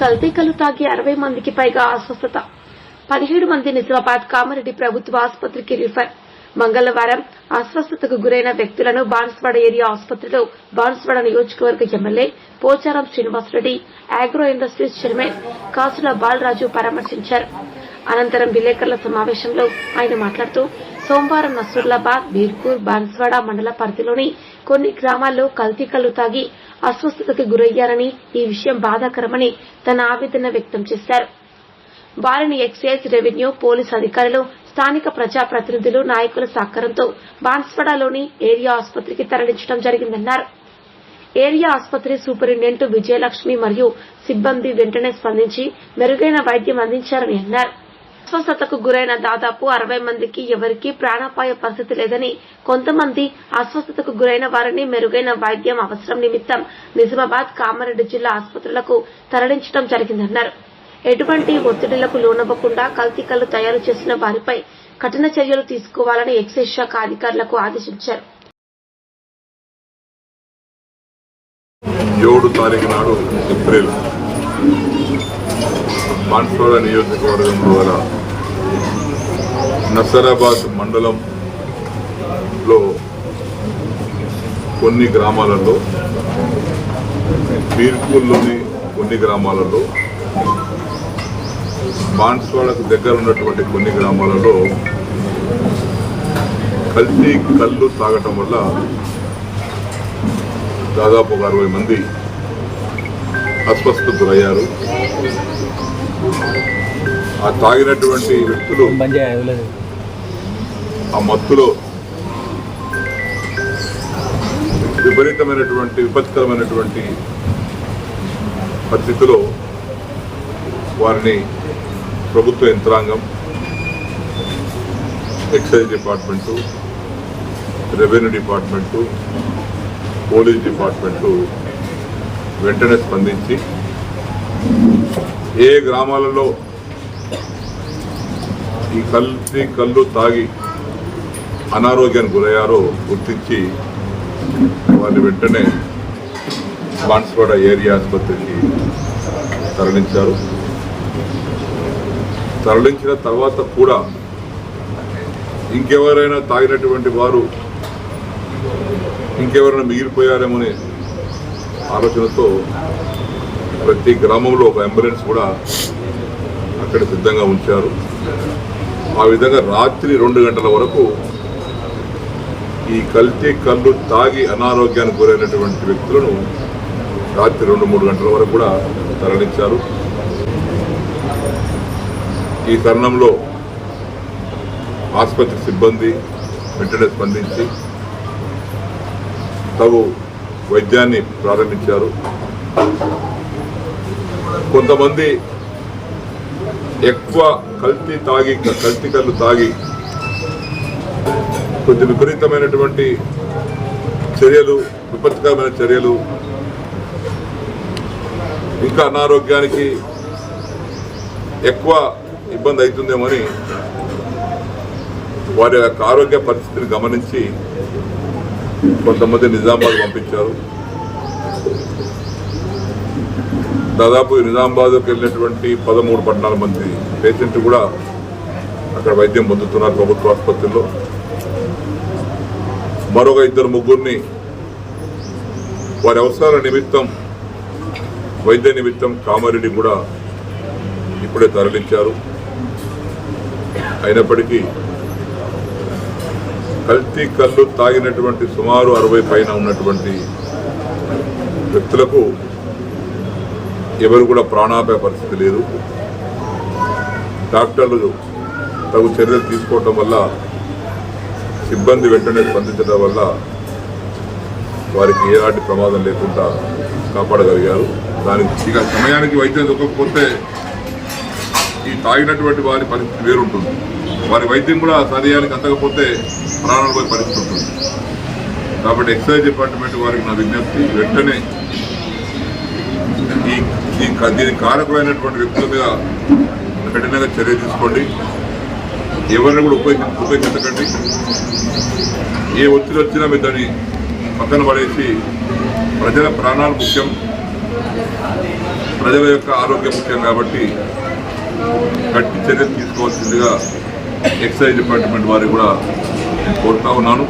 కల్తీ కలు తాగి అరవై మందికి పైగా అస్వస్థత. పదిహేడు మంది నిజామాబాద్ కామారెడ్డి ప్రభుత్వ ఆసుపత్రికి రిఫర్. మంగళవారం అస్వస్థతకు గురైన వ్యక్తులను బాన్స్వాడ ఏరియా ఆసుపత్రిలో బాన్స్వాడ నియోజకవర్గ MLA Pocharam Srinivas Reddy agro industries chairman Kasula Balaraju పరామర్శించారు. అనంతరం విలేకరుల సమావేశంలో ఆయన మాట్లాడుతూ సోమవారం నసూర్లాబాద్ బీర్పూర్ బాన్స్వాడ మండల పరిధిలోని కొన్ని గ్రామాల్లో కల్తీ కల్లు తాగి అస్వస్థతకి గురయ్యారని ఈ విషయం బాధాకరమని తన ఆవేదన వ్యక్తం చేశారు. వారిని ఎక్సైజ్ రెవెన్యూ పోలీస్ అధికారులు స్థానిక ప్రజాప్రతినిధులు నాయకుల సహకారంతో బాన్స్వాడలోని ఏరియా ఆసుపత్రికి తరలించడం జరిగిందన్నారు. ఏరియా ఆసుపత్రి సూపరింటెండెంట్ విజయలక్ష్మి మరియు సిబ్బంది వెంటనే స్పందించి మెరుగైన వైద్యం అందించారని అన్నారు. అస్వస్థతకు గురైన దాదాపు అరవై మందికి ఎవరికీ ప్రాణాపాయ పరిస్థితి లేదని కొంతమంది అస్వస్థతకు గురైన వారిని మెరుగైన వైద్యం అవసరం నిమిత్తం నిజామాబాద్ కామారెడ్డి జిల్లా ఆసుపత్రులకు తరలించడం జరిగిందన్నారు. ఎటువంటి ఒత్తిడిలకు లోనవ్వకుండా కల్తీ కళ్ళు తయారు చేసిన వారిపై కఠిన చర్యలు తీసుకోవాలని ఎక్సైజ్ శాఖ అధికారులకు ఆదేశించారు. ఏడు తారీఖు నాడు ఏప్రిల్. బాన్స్వాడ నియోజకవర్గంలో గల నసరాబాద్ మండలంలో కొన్ని గ్రామాలలో బీర్పూర్లోని కొన్ని గ్రామాలలో బాన్స్వాడకు దగ్గర ఉన్నటువంటి కొన్ని గ్రామాలలో కల్తీ కళ్ళు తాగటం వల్ల దాదాపు ఒక అరవై మంది అస్వస్థ గురయ్యారు ఆ తాగినటువంటి వ్యక్తులు ఆ మత్తులో విపరీతమైనటువంటి విపత్కరమైనటువంటి పరిస్థితిలో వారిని ప్రభుత్వ యంత్రాంగం excise department revenue department police department వెంటనే స్పందించి ఏ గ్రామాలలో ఈ కల్తీ కళ్ళు తాగి అనారోగ్యానికి గురయ్యారో గుర్తించి వారిని వెంటనే బాన్స్వాడ ఏరియా ఆసుపత్రికి తరలించారు. తరలించిన తర్వాత కూడా ఇంకెవరైనా తాగినటువంటి వారు ఇంకెవరైనా మిగిలిపోయారేమనే ఆలోచనతో ప్రతి గ్రామంలో ఒక అంబులెన్స్ కూడా అక్కడ సిద్ధంగా ఉంచారు. ఆ విధంగా రాత్రి రెండు గంటల వరకు ఈ కల్తీ కళ్ళు తాగి అనారోగ్యానికి గురైనటువంటి వ్యక్తులను రాత్రి రెండు మూడు గంటల వరకు కూడా తరలించారు. ఈ తరుణంలో ఆసుపత్రి సిబ్బంది వెంటనే స్పందించి తగు వైద్యాన్ని ప్రారంభించారు. కొంతమంది ఎక్కువ కల్తీ తాగి కల్తీ కళ్ళు తాగి కొంచెం విపరీతమైనటువంటి చర్యలు విపత్కరమైన చర్యలు ఇంకా అనారోగ్యానికి ఎక్కువ ఇబ్బంది అవుతుందేమని వారి యొక్క ఆరోగ్య పరిస్థితిని గమనించి కొంతమంది నిజామాబాద్ పంపించారు. దాదాపు నిజామాబాద్కి వెళ్ళినటువంటి పదమూడు పద్నాలుగు మంది పేషెంట్ కూడా అక్కడ వైద్యం పొందుతున్నారు ప్రభుత్వ ఆసుపత్రిలో. మరొక ఇద్దరు ముగ్గురిని వారి అవసరాల నిమిత్తం వైద్య నిమిత్తం కామారెడ్డి కూడా ఇప్పుడే తరలించారు. అయినప్పటికీ కల్తీ కళ్ళు తాగినటువంటి సుమారు అరవై పైన ఉన్నటువంటి వ్యక్తులకు ఎవరు కూడా ప్రాణాపాయ పరిస్థితి లేదు. డాక్టర్లు తగు చర్యలు తీసుకోవటం వల్ల సిబ్బంది వెంటనే స్పందించడం వల్ల వారికి ఎలాంటి ప్రమాదం లేకుండా కాపాడగలిగారు. దానికి ఇక సమయానికి వైద్యం దొరకకపోతే ఈ తాగినటువంటి వారి పరిస్థితి వేరుంటుంది. వారి వైద్యం కూడా సమయానికి అందకపోతే ప్రాణాలు పోయే పరిస్థితి ఉంటుంది. కాబట్టి ఎక్సైజ్ డిపార్ట్మెంట్ వారికి నా విజ్ఞప్తి వెంటనే ఈ దీని దీనికి కారకులైనటువంటి వ్యక్తుల మీద కఠినంగా చర్య తీసుకోండి. ఎవరిని కూడా ఉపయోగి ఉపయోగించకండి. ఏ ఒత్తిడి వచ్చినా మీరు దాన్ని పక్కన పడేసి ప్రజల ప్రాణాలు ముఖ్యం. ప్రజల యొక్క ఆరోగ్యం ముఖ్యం కాబట్టి గట్టి చర్యలు తీసుకోవాల్సిందిగా ఎక్సైజ్ డిపార్ట్మెంట్ వారికి కూడా నేను కోరుతా ఉన్నాను.